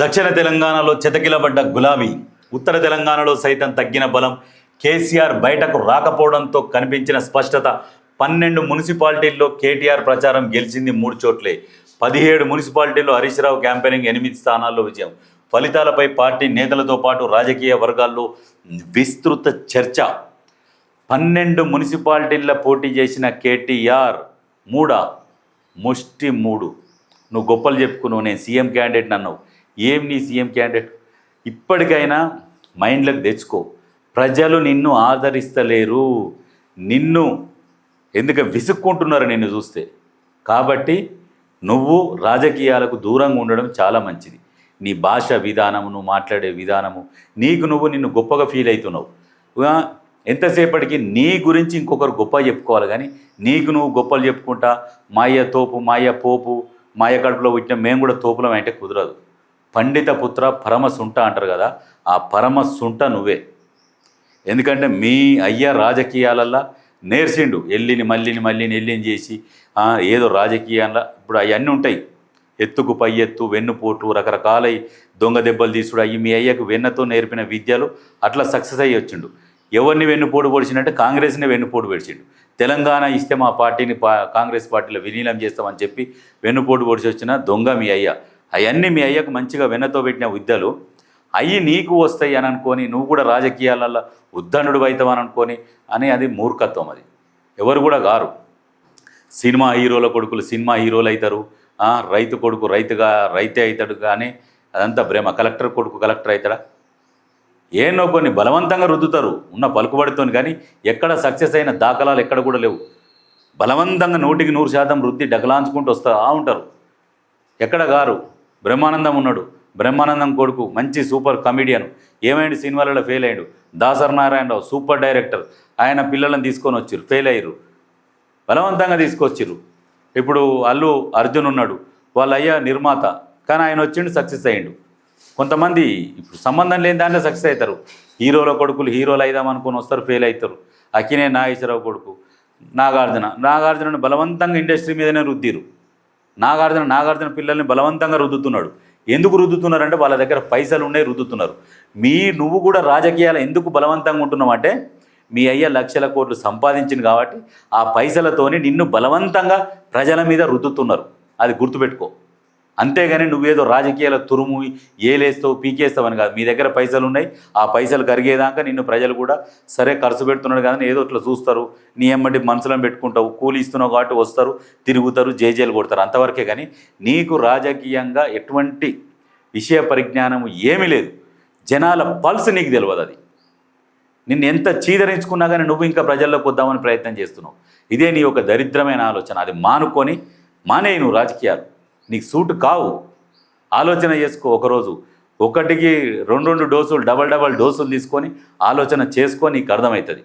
దక్షిణ తెలంగాణలో చెతకిలబడ్డ గులాబీ ఉత్తర తెలంగాణలో సైతం తగ్గిన బలం కేసీఆర్ బయటకు రాకపోవడంతో కనిపించిన స్పష్టత పన్నెండు మున్సిపాలిటీల్లో కేటీఆర్ ప్రచారం గెలిచింది మూడు చోట్లే. పదిహేడు మున్సిపాలిటీల్లో హరీష్ రావు క్యాంపెయినింగ్ ఎనిమిది స్థానాల్లో విజయం. ఫలితాలపై పార్టీ నేతలతో పాటు రాజకీయ వర్గాల్లో విస్తృత చర్చ. పన్నెండు మున్సిపాలిటీల్లో పోటీ చేసిన కేటీఆర్ మూడా? ముష్టి మూడు. నువ్వు గొప్పలు చెప్పుకున్నావు నేను సీఎం క్యాండిడేట్ అన్నావు. ఏం నీ సీఎం క్యాండిడేట్? ఇప్పటికైనా మైండ్లోకి తెచ్చుకో. ప్రజలు నిన్ను ఆదరిస్తలేరు. నిన్ను ఎందుకు విసుక్కుంటున్నారు నిన్ను చూస్తే? కాబట్టి నువ్వు రాజకీయాలకు దూరంగా ఉండడం చాలా మంచిది. నీ భాష విధానము నువ్వు మాట్లాడే విధానము నీకు నువ్వు నిన్ను గొప్పగా ఫీల్ అవుతున్నావు. ఎంతసేపటికి నీ గురించి ఇంకొకరు గొప్ప చెప్పుకోవాలి కానీ నీకు నువ్వు గొప్పలు చెప్పుకుంటా మాయ తోపు మాయ పోపు మాయ కడుపులో పుట్టిన మేము కూడా తోపులం అంటే కుదరదు. పండిత పుత్ర పరమ సుంట అంటారు కదా ఆ పరమ సుంట నువ్వే. ఎందుకంటే మీ అయ్య రాజకీయాలల్లా నేర్చిండు ఎల్లిని మల్లిని మల్లిని ఎల్లిని చేసి ఏదో రాజకీయాల్లో. ఇప్పుడు అవన్నీ ఉంటాయి. ఎత్తుకు పై ఎత్తు వెన్నుపోటు రకరకాలై దొంగ దెబ్బలు తీసుడు అయ్యి మీ అయ్యకు వెన్నతో నేర్పిన విద్యలు అట్లా సక్సెస్ అయ్యి వచ్చిండు. ఎవరిని వెన్నుపోటు పొడిచిండంటే కాంగ్రెస్ని వెన్నుపోటు పొడిచిండు. తెలంగాణ ఇస్తే మా పార్టీని పా కాంగ్రెస్ పార్టీలో విలీనం చేస్తామని చెప్పి వెన్నుపోటు పొడిచి వచ్చిన దొంగ మీ అయ్య. అవన్నీ మీ అయ్యకు మంచిగా వెన్నతో పెట్టిన విద్యలు అయ్యి నీకు వస్తాయి అని అనుకొని నువ్వు కూడా రాజకీయాలలో ఉద్దండు అని అనుకొని అని అది మూర్ఖత్వం అది. ఎవరు కూడా గారు. సినిమా హీరోల కొడుకులు సినిమా హీరోలు అవుతారు. రైతు కొడుకు రైతుగా రైతే అవుతాడు కానీ అదంతా భ్రమ కలెక్టర్ కొడుకు కలెక్టర్ అవుతాడా? ఏనో కొన్ని బలవంతంగా రుద్దుతారు. ఉన్న పలుకుబడితోని కానీ ఎక్కడ సక్సెస్ అయిన దాఖలాలు ఎక్కడ కూడా లేవు. బలవంతంగా నూటికి నూరు శాతం రుద్ది డగలాంచుకుంటూ వస్తా ఉంటారు. ఎక్కడ గారు? బ్రహ్మానందం ఉన్నాడు. బ్రహ్మానందం కొడుకు మంచి సూపర్ కమెడియన్ ఏమైంది? సినిమాలలో ఫెయిల్ అయ్యాడు. దాసర్ నారాయణరావు సూపర్ డైరెక్టర్ ఆయన పిల్లలను తీసుకొని వచ్చారు ఫెయిల్ అయ్యారు. బలవంతంగా తీసుకొచ్చారు ఇప్పుడు అల్లు అర్జున్ ఉన్నాడు. వాళ్ళ అయ్య నిర్మాత. కానీ ఆయన వచ్చిండు సక్సెస్ అయ్యిండు. కొంతమంది ఇప్పుడు సంబంధం లేని దాంట్లో సక్సెస్ అవుతారు. హీరోల కొడుకులు హీరోలు అయిదాం అనుకొని వస్తారు ఫెయిల్ అవుతారు. అకినే నాగేశ్వరరావు కొడుకు నాగార్జున. నాగార్జునను బలవంతంగా ఇండస్ట్రీ మీదనే రుద్దిరు నాగార్జున నాగార్జున పిల్లల్ని బలవంతంగా రుద్దుతున్నాడు. ఎందుకు రుద్దుతున్నారంటే వాళ్ళ దగ్గర పైసలు ఉన్నాయి రుద్దుతున్నారు. మీ నువ్వు కూడా రాజకీయాలు ఎందుకు బలవంతంగా ఉంటున్నావు అంటే మీ అయ్య లక్షల కోట్లు సంపాదించింది కాబట్టి ఆ పైసలతోని నిన్ను బలవంతంగా ప్రజల మీద రుద్దుతున్నారు. అది గుర్తుపెట్టుకో. అంతేగాని నువ్వేదో రాజకీయాల తురుము ఏలేస్తావు పీకేస్తావు అని కాదు. మీ దగ్గర పైసలు ఉన్నాయి ఆ పైసలు కరిగేదాకా నిన్ను ప్రజలు కూడా సరే ఖర్చు పెడుతున్నాడు కానీ ఏదో ఇట్లా చూస్తారు. నీ ఎమ్మటి మనసులను పెట్టుకుంటావు. కూలి ఇస్తున్నావు కాబట్టి వస్తారు తిరుగుతారు జేజేలు కొడతారు. అంతవరకే కానీ నీకు రాజకీయంగా ఎటువంటి విషయ పరిజ్ఞానం ఏమీ లేదు. జనాల పల్స్ నీకు తెలియదు అది. నిన్ను ఎంత చీదరించుకున్నా కానీ నువ్వు ఇంకా ప్రజల్లోకి వద్దామని ప్రయత్నం చేస్తున్నావు. ఇదే నీ ఒక దరిద్రమైన ఆలోచన. అది మానుకొని మానేయి నువ్వు రాజకీయాలు. నీకు సూట్ కావు. ఆలోచన చేసుకో ఒకరోజు. ఒకటికి రెండు రెండు డోసులు డబల్ డబల్ డోసులు తీసుకొని ఆలోచన చేసుకొని నీకు అర్థమవుతుంది.